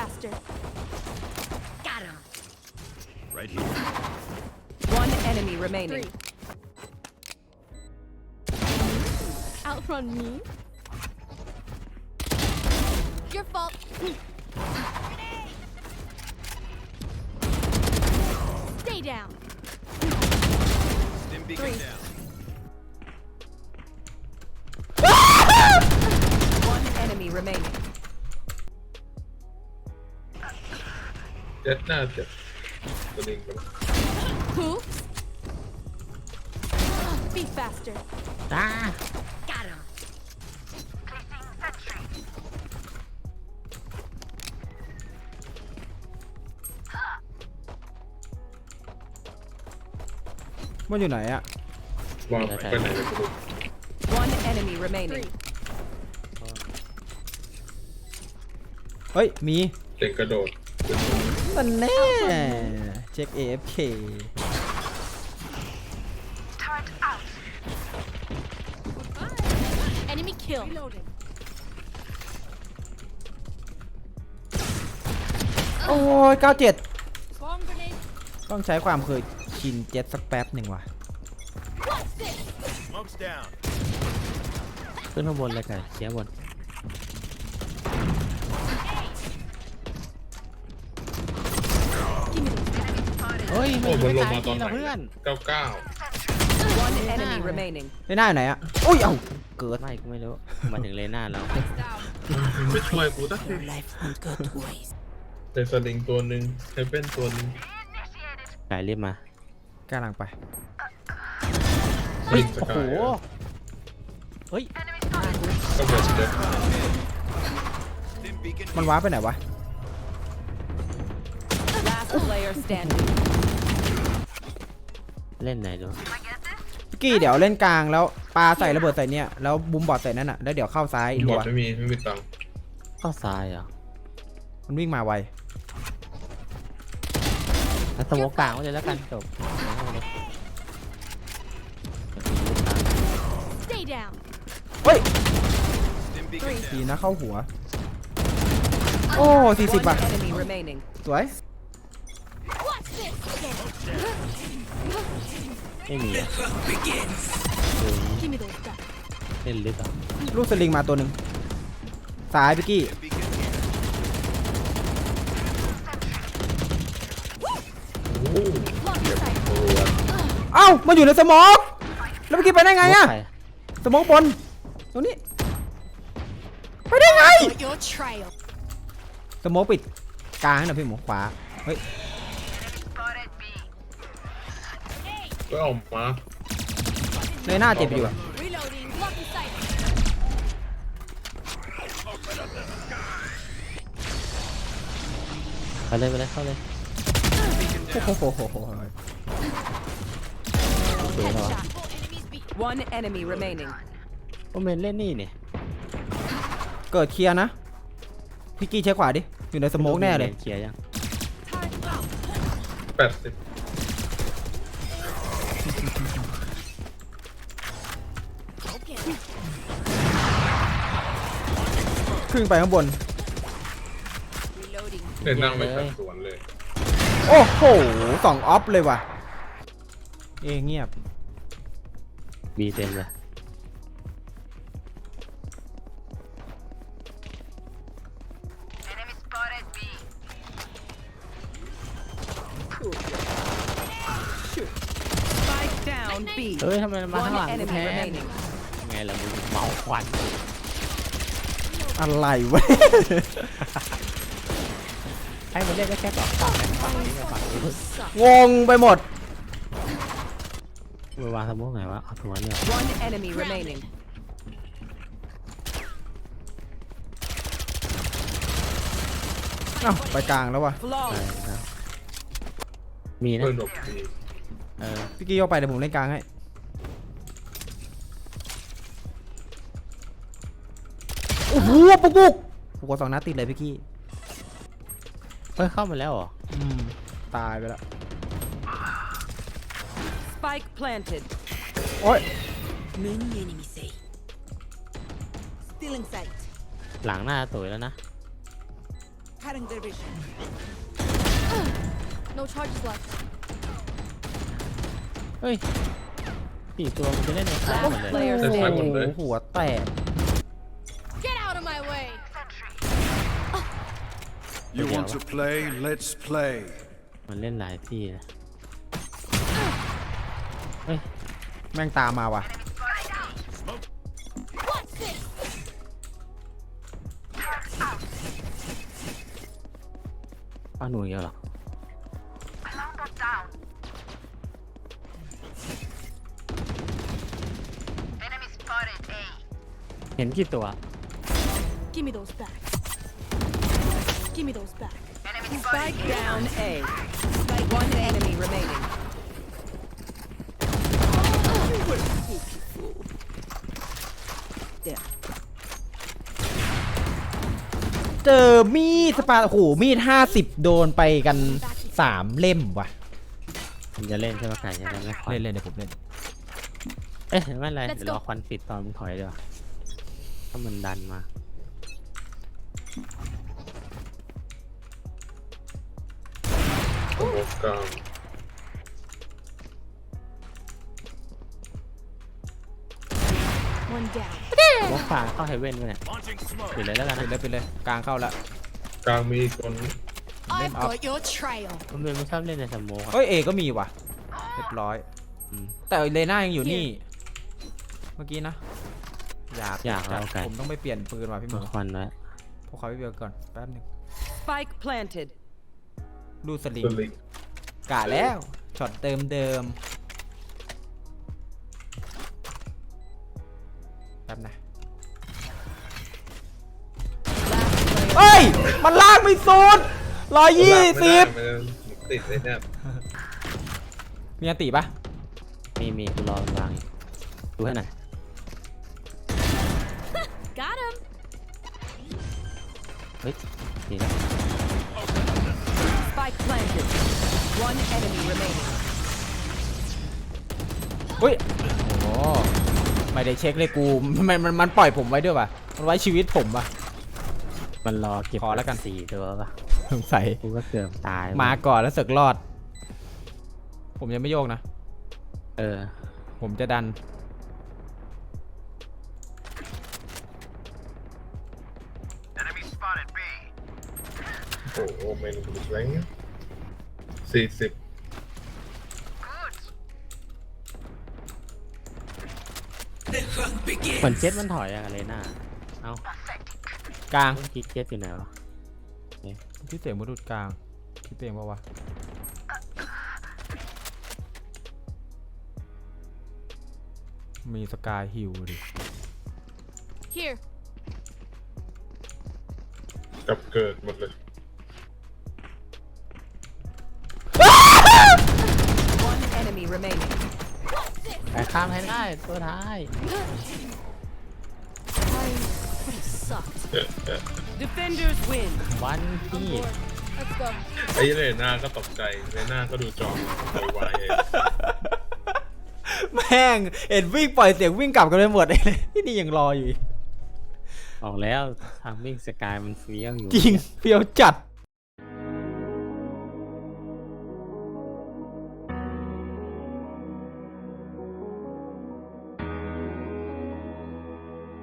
faster. Got him. Right here. One enemy remaining. Three. Outrun me. Your fault. Stay down. Stim beacon Three. down. เจ็ดหน้าเจ็ดตัวลิงกัน Oops. Be faster. อ่า Got him. มันอยู่ไหนอะ วางไปไหนเลยตัวลิง One enemy remaining. Three. เฮ้ยมีเด็กกระโดด มันแน่เช็ค AFK Enemy kill. Reloading. โอ้ย97 Bomb grenade. ต้องใช้ความเคยชินเจ็ตสักแป๊บหนึ่งว่ะ What's this? Smoke's down. ขึ้นข้างบนเลยกันเชียร์บน เฮ้ยโอ้ไม่มันลไม่งตายมาตจอนไหนริงเหรอเพื่อนเก้าเก้า One enemy remaining. ในหน้าอยู่ไหนอะอุ้ยเอ้าเกิดไม่กูไม่รู้มาถึงเลน่าแล้วไม่ช่วยกูสักทีเดสลิงตัวหนึ่งเฮเว่นตัวหนึ่งไก่รีบมากำลังไปลิงสโอ้กาโหยเฮ้ยก็เหมือนเดิม Stim beacon มันว้าร์ปไปไหนวะ Last player standing. เล่นไหนดูพี่กี้เดี๋ยวเล่นกลางแล้วปาใส่ระเบิดใส่เนี่ยแล้วบูมบอดใส่นั่นอะแล้วเดี๋ยวเข้าซ้ายบรัอวดไม่มีไม่มีตังค์เข้าซ้ายเหรอะมันวิ่งมาไวแล้วสโมกกลางไว้เลยแล้วกันจบเอาเลย Stay down. เฮ้ย Stim beacon ดี down. นะเข้าหัว โอ้สี่สิบ One บาท enemy remaining. สวย What's this? ไม่มีอะ Give me those back. เล่นลึกอะลูกสลิงมาตัวหนึ่งซ้ายพี่กี้ Stim beacon here. โอ้โห Lock sight. ตัวเอ้ามันอยู่ในสโมอกแล้วเมื่อกี้ไปได้ไงอะใครสโมอกบนตรงนี้ไปได้ไง Got your trail. สโมอกปิดกลางนะพี่หมูขวาเฮ้ย ก็ออกมาเลยหน้าเจ็บอยู่อะ Reloading. Blocking sight. ไปเลยไปเลยเข้าเลยโอ้โหโหโหโหสวยแล้ววะ Headshot. Four enemies beat. One enemy remaining. โอเมนเล่นนี่เนี่ยเกิดเคลียร์นะพี่กี้เช็คขวาดิอยู่ในสโมกแน่เลย เคลียร์ยัง Time out. แปดสิบ Okay. ขึ้นไปข้างบน Reloading. เดินนั่งไปทางสวนเลยโอ้โหสองออฟเลยว่ะ เอยเงียบ บีเต็มเลย เฮ้ยทำไมมันมาข้างหลั One งกู enemy แทน remaining. ไงล่ะมึงเมาควันอะไรวะ ให้มันเล่นได้แค่สองฝั่งนะฝั่งนี้กับฝั่งนี้งงไปหมด มือวางสมองไงวะเอาตัวเนี่ย One enemy remaining. เอ้าไปกลางแล้วว่ะใช่ Flawless. ครับมีนะเพื่อนหลบดีเออพี่กี้ยกไปเดี๋ยวผมเล่นกลางให้ โอ้โหปุกปุกโอ้โหสองนัดติดเลยพี่กี้เฮ้ยเข้ามาแล้วเหรออืมตายไปแล้ว Spike planted. โอ้ย Many enemies say. Still in sight. หลังหน้าสวยแล้วนะ Cutting their vision. No charges left. เฮ้ยสี่ตัวมันจะเล่นในค่ายหมดเลย Player แต่ไฟหมด standing. เลยหัวแตก You want to play? Let's play. มันเล่นหลายที่นะเฮ้ย แม่งตามมาว่ะ What's this? ป้าหนูเยอะเหรอเห็นกี่ตัว Give me those back. Give me those back. Spike down A. One enemy remaining. เจอมีดสปาโอ้โหมีดห้าสิบโดนไปกันสามเล่มว่ะมันจะเล่นใช่ไหมไก่จะได้ไม่ควันเล่นเล่นเดี๋ยวผมเล่น เอ๊ะไม่เป็นไร Let's เดี๋ยวรอ go ควันปิดตอนมึงถอยดีกว่าถ้ามันดันมา กลาง One down. ว่าฝาเข้าเฮเว่นด้วยเนี่ย Launching smoke. ปิดเลยแล้วกันไปนะเลยไปเลยกลางเข้าแล้วกลางมีคน I've got your trail. มันเป็นไม่ชอบเล่นในสโมกอะเฮ้ยเอก็มีว่ะเรียบร้อยอืมแต่เลน่ายังอยู่นี่ เมื่อกี้นะอยากอยากจัดเอาไก่ผมต้องไปเปลี่ยนปืนว่ะพี่หมูมาควันไว้พวกเขาไปเปลี่ยนก่อนแป๊บหนึง Spike planted. ดูสลิงสลิง กะแล้วช็อตเติมเดิมแป๊บนะ Last player. เฮ้ย มันลากไม่สุดร้อยยี่สิบมันติดเลยเนี่ยมีอันติปะมีมีกูรอมันวางอยู่ดูให้หน่อย Got him. เฮ้ยดีแล้ว Spike planted. One enemy remaining. เฮ้ยโอ้ไม่ได้เช็คเลยกูมันมันมันปล่อยผมไว้ด้วยป่ะมันไว้ชีวิตผมป่ะ มันรอเก็บขอแล้วกัน สี่ตัวป่ะสงสัยกูก็เกือบตายมาก่อนแล้วเสึกรอด ผมยังไม่โยกนะ เออ ผมจะดัน Enemy spotted B. โอ้โหเมนูแรง สี่สิบเหมือนเจ็ตมันถอยอะอะไรน่าเอ้ากลางเมื่อกี้เจ็ตอยู่ไหนวะพี่เต๋อมุดุดกลางพี่เต๋อปะวะมีสกายฮิลดิ Here. กับเกิดหมดเลย enemy remaining. แต่ข้ามให้ได้ตัวท้าย I would have sucked. Defenders win. วันที่ Let's go. ไอ้เลน่าก็ตกใจเลน่าก็ดูจอโวยวายเองแม่งเอ็ดวิ่งปล่อยเสียงวิ่งกลับกันไปหมดเลยที่นี่ยังรออยู่อีกออกแล้วทางวิ่งสกายมันเฟี้ยวอยู่จริงเฟี้ยวจัด